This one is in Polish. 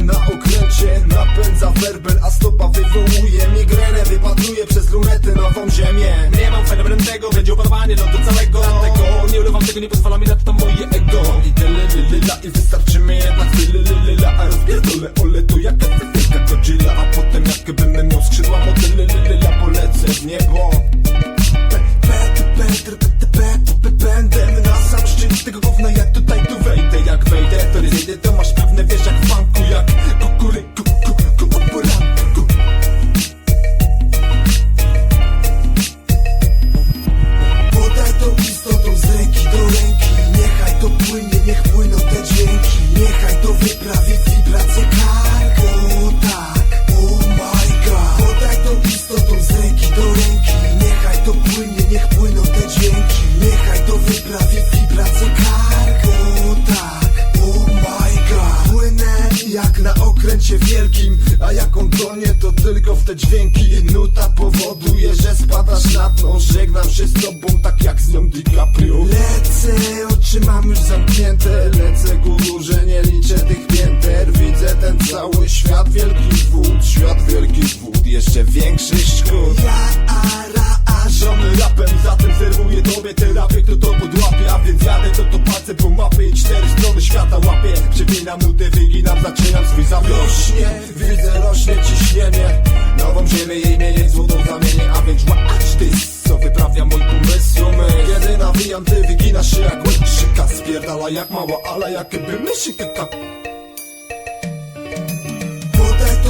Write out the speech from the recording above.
na okręcie Napędza werbel, a stopa wywołuje Migrenę wypatruję przez lunetę nową ziemię. Nie mam fenomenem tego, będzie opanowanie lotu całego. Dlatego nie ulewam tego, nie pozwala mi na to moje ego. I tyle lila i wystarczy mi jednak tyle lila A rozpierdolę ole to jak wielka Godzilla A potem jakbym miał skrzydła Wyprawi wibracje kark O tak, oh my Podaj to istotą z ręki do ręki Niechaj to płynie, niech płyną te dźwięki. Niechaj to wyprawi wibracje kark O tak, oh my god. Jak na okręcie wielkim A jak on tonie to tylko w te dźwięki. Nuta powoduje, że spadasz na dno. Żegnam się z tobą tak jak z nią DiCaprio. Lecę, mam już zamknięte? Lecę ku górze, nie liczę tych pięter. Widzę ten cały świat, wielki wód Świat wielki wód, jeszcze większy szkód. Ja, ara, a żony rapem Zatem serwuję tobie terapię, kto to podłapie A więc jadę to to palce po mapie I cztery strony świata łapię Przepinam nutę, wyginam, zaczynam swój zabieg. Rośnie, widzę, rośnie ciśnienie. Nową ziemię jej mienie złotą zamienię A więc watch this, co wyprawia mój pomysł my Kiedy nawijam, ty wyginasz się jak Dala yakma ve alaya gibi mi şıkkı kap Burada